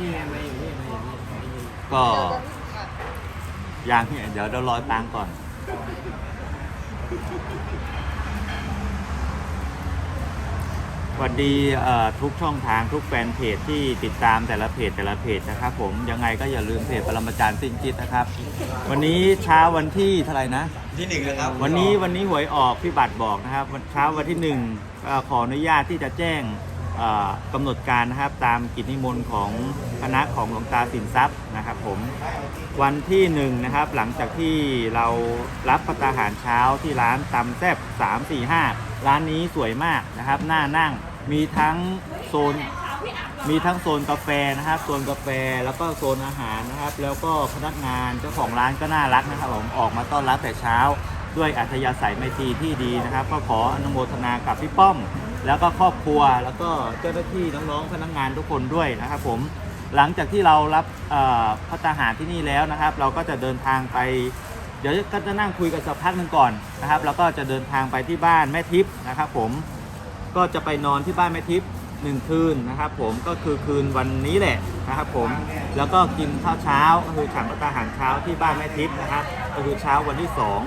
นี่ไงมาอยู่นี่มาอยู่นี่ก็ยังเนี่ยเดี๋ยวเรารอตังค์ก่อน สวัสดีเอ่อทุกช่องทางทุกแฟนเพจที่ติดตามแต่ละเพจแต่ละเพจนะครับผมยังไงก็อย่าลืมเพจปรมาจารย์สิ้นคิดนะครับ วันนี้เช้าวันที่เท่าไหร่นะ ที่หนึ่งนะครับวันนี้วันนี้หวยออกพี่บัตรบอกนะครับวันเช้าวันที่หนึ่งเอ่อขออนุญาตที่จะแจ้งเอ่อ กำหนดการนะครับตามกิจนิมนต์ของคณะของหลวงตาสินทรัพย์นะครับผมวันที่หนึ่งนะครับหลังจากที่เรารับประทานอาหารเช้าที่ร้านตำแซ่บ3 4 5 ร้านนี้สวยมากนะครับน่านั่งมีทั้งโซนมีทั้งโซนกาแฟนะครับโซนกาแฟแล้วก็โซนอาหารนะครับ แล้วก็พนักงานเจ้าของร้านก็น่ารักนะครับผมออกมาต้อนรับแต่เช้า ด้วยอัธยาศัยไมตรีที่ดีนะครับ ก็ขออนุโมทนากับพี่ป้อม แล้วก็ครอบครัวแล้วก็เจ้าหน้าที่น้องๆพนักงานทุกคนด้วยนะครับผมหลังจากที่เรารับพัฒหารที่นี่แล้วนะครับ เราก็จะเดินทางไป เดี๋ยวก็จะนั่งคุยกันสักพักหนึ่งก่อนนะครับแล้วก็จะเดินทางไปที่บ้านแม่ทิพย์นะครับผมก็จะไปนอนที่บ้านแม่ทิพย์หนึ่งคืนนะครับผมก็คือคืนวันนี้แหละนะครับผมแล้วก็กินข้าวเช้าก็คือฉันพัตหารเช้าที่บ้านแม่ทิพย์นะครับก็คือเช้าวันที่สอง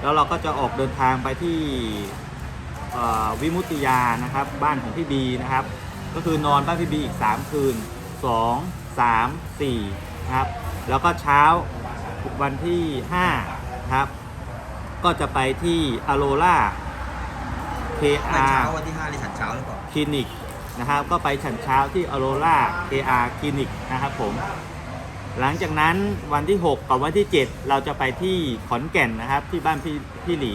แล้วเราก็จะออกเดินทางไปที่ วิมุตติยานะครับบ้านของพี่บีนะครับ ก็คือนอนบ้านพี่บีอีก 3 คืน 2 3 4นะครับแล้วก็เช้าวันที่5นะครับก็จะไปที่อโรล่าวัน KR เช้าวันที่ห้าในฉันเช้าหรือเปล่าคลินิกนะครับก็ไปฉันเช้าที่อโรล่า KR คลินิกนะครับผม หลังจากนั้นวันที่ 6 กับวันที่ 7 เราจะไปที่ขอนแก่นนะครับ ที่บ้านพี่พี่หลี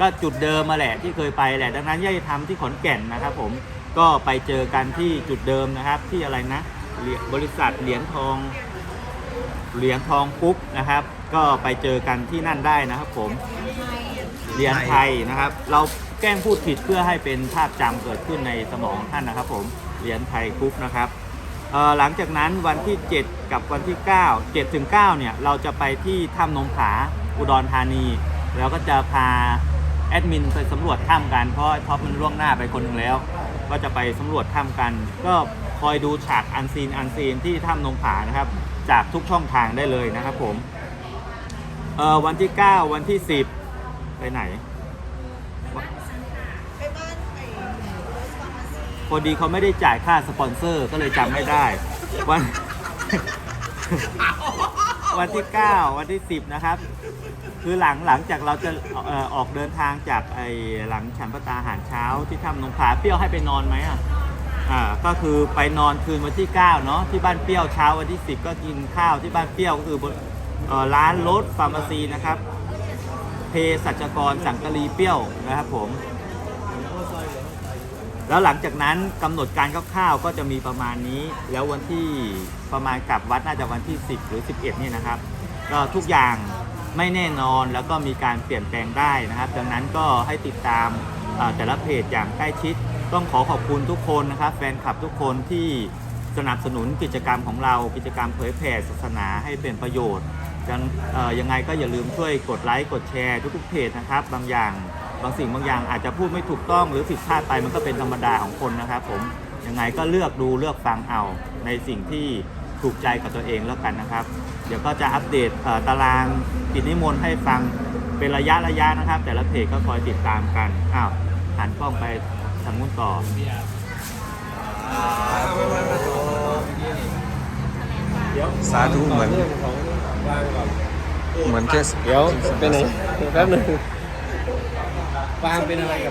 ก็จุดเดิมมาแหละที่เคยไปแหละ ดังนั้นย่าจะทำที่ขอนแก่นนะครับ ผมก็ไปเจอกันที่จุดเดิมนะครับ ที่อะไรนะบริษัทเหรียญทองเหรียญทองปุ๊บนะครับ ก็ไปเจอกันที่นั่นได้นะครับ ผมเหรียญไทยนะครับ เราแกล้งพูดผิดเพื่อให้เป็นภาพจำเกิดขึ้นในสมองท่านนะครับ ผมเหรียญไทยคุกนะครับ หลังจากนั้นวันที่ 7 กับวันที่ 9 7ถึง9เนี่ยเราจะไปที่ถ้ำนมผาอุดรธานี แล้วก็จะพาแอดมินไปสำรวจถ้ำกันเพราะท็อปมันล่วงหน้าไปคนหนึ่งแล้ว ก็จะไปสำรวจถ้ำกัน ก็คอยดูฉากอันซีนอันซีนที่ถ้ำนมผานะครับ จากทุกช่องทางได้เลยนะครับผมวันที่ 9 วันที่ 10 ไปไหนไปบ้านไอ้โรสฟาร์มาซี พอดีเขาไม่ได้จ่ายค่าสปอนเซอร์ก็เลยจำไม่ได้ วัน วันที่ 9 วันที่ 10 นะครับ คือหลังหลังจากเราจะเอ่อออกเดินทางจากไอ้หลังฉันพระตาหารเช้าที่ถ้ำนงผาเปรี้ยวให้ไปนอนไหมอะอ่าก็คือไปนอนคืนวันที่ 9 เนาะที่บ้านเปรี้ยวเช้าวันที่ 10 ก็กินข้าวที่บ้านเปรี้ยวก็คือบนเอ่อร้านรถฟาร์มาซีนะครับ เพสัจกรสังกะรีเปรี้ยวนะครับผม แล้วหลังจากนั้นกำหนดการคร่าวๆก็จะมีประมาณนี้ แล้ววันที่ประมาณกลับวัดน่าจะวันที่ 10 หรือ 11เนี่ยนะครับก็ทุกอย่างไม่แน่นอนแล้วก็มีการเปลี่ยนแปลงได้นะครับ ดังนั้นก็ให้ติดตามแต่ละเพจอย่างใกล้ชิด ต้องขอขอบคุณทุกคนนะครับแฟนคลับทุกคนที่สนับสนุนกิจกรรมของเรากิจกรรมเผยแผ่ศาสนาให้เป็นประโยชน์ยังยังไงก็อย่าลืมช่วยกดไลค์กดแชร์ทุกๆเพจนะครับ บางอย่าง บางสิ่งบางอย่างอาจจะพูดไม่ถูกต้องหรือผิดพลาดไปมันก็เป็นธรรมดาของคนนะครับผมยังไงก็เลือกดูเลือกฟังเอาในสิ่งที่ถูกใจกับตัวเองแล้วกันนะครับ เดี๋ยวก็จะอัปเดตเอ่อตารางกิจนิมนต์ให้ฟังเป็นระยะระยะนะครับ แต่ละเพจก็คอยติดตามกันอ้าวหันกล้องไปทางนู้นต่อเดี๋ยวสาธุเหมือนของวางก่อนเหมือนแค่เดี๋ยวไปไหนแป๊บหนึง วางเป็นอะไรกับ